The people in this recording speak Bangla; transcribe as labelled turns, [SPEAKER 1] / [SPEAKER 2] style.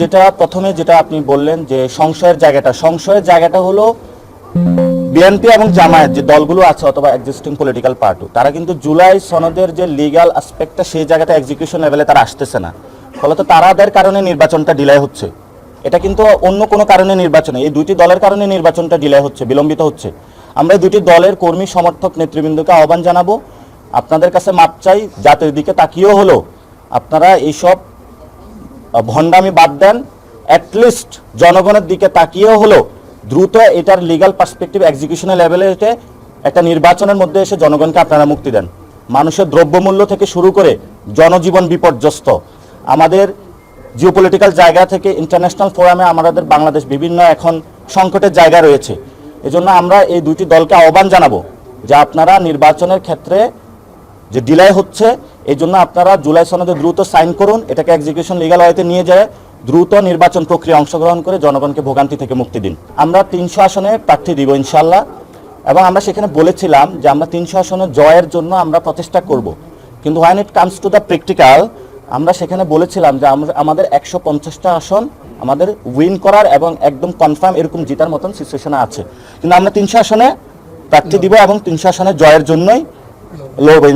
[SPEAKER 1] যেটা প্রথমে যেটা আপনি বললেন যে সংশয়ের জায়গাটা। সংশয়ের জায়গাটা হলো বিএনপি এবং জামায়াত যে দলগুলো আছে অথবা এক্সিস্টিং পলিটিক্যাল পার্টি তারা কিন্তু জুলাই সনদের যে লিগ্যাল অ্যাসপেক্টটা সেই জায়গাটা এক্সিকিউশন লেভেলে তারা আসতেছে না। ফলত তারাদের কারণে নির্বাচনটা ডিলে হচ্ছে। এটা কিন্তু অন্য কোনো কারণে নির্বাচনে এই দুইটি দলের কারণে নির্বাচনটা ডিলে হচ্ছে, বিলম্বিত হচ্ছে। আমরা এই দুটি দলের কর্মী, সমর্থক, নেতৃবৃন্দকে আহ্বান জানাব। আপনাদের কাছে মাপ চাই, জাতির দিকে তাকিয়েও হলো। আপনারা এইসব ভণ্ডামি বাদ দেন। অ্যাটলিস্ট জনগণের দিকে তাকিয়েও হলো দ্রুত এটার লিগ্যাল পার্সপেক্টিভ এক্সিকিউশনের লেভেলে এসে একটা নির্বাচনের মধ্যে এসে জনগণকে আপনারা মুক্তি দেন। মানুষের দ্রব্যমূল্য থেকে শুরু করে জনজীবন বিপর্যস্ত। আমাদের জিওপলিটিক্যাল জায়গা থেকে ইন্টারন্যাশনাল ফোরামে আমাদের বাংলাদেশ বিভিন্ন এখন সংকটের জায়গা রয়েছে। এজন্য আমরা এই দুটি দলকে আহ্বান জানাব যে আপনারা নির্বাচনের ক্ষেত্রে যে ডিলাই হচ্ছে এই জন্য আপনারা জুলাই সনদে দ্রুত সাইন করুন, এটাকে এক্সিকিউশন লিগাল ওয়েতে নিয়ে যায় দ্রুত নির্বাচন প্রক্রিয়া অংশগ্রহণ করে জনগণকে ভোগান্তি থেকে মুক্তি দিন। আমরা তিনশো আসনে প্রার্থী দিব ইনশাল্লাহ এবং আমরা সেখানে বলেছিলাম যে আমরা তিনশো আসনে জয়ের জন্য আমরা প্রচেষ্টা করব। কিন্তু when it comes to the practical আমরা সেখানে বলেছিলাম যে আমরা, আমাদের একশো পঞ্চাশটা আসন আমাদের উইন করার এবং একদম কনফার্ম এরকম জিতার মতন সিচুয়েশনে আছে। কিন্তু আমরা তিনশো আসনে প্রার্থী দিব এবং তিনশো আসনে জয়ের জন্যই লড়বো।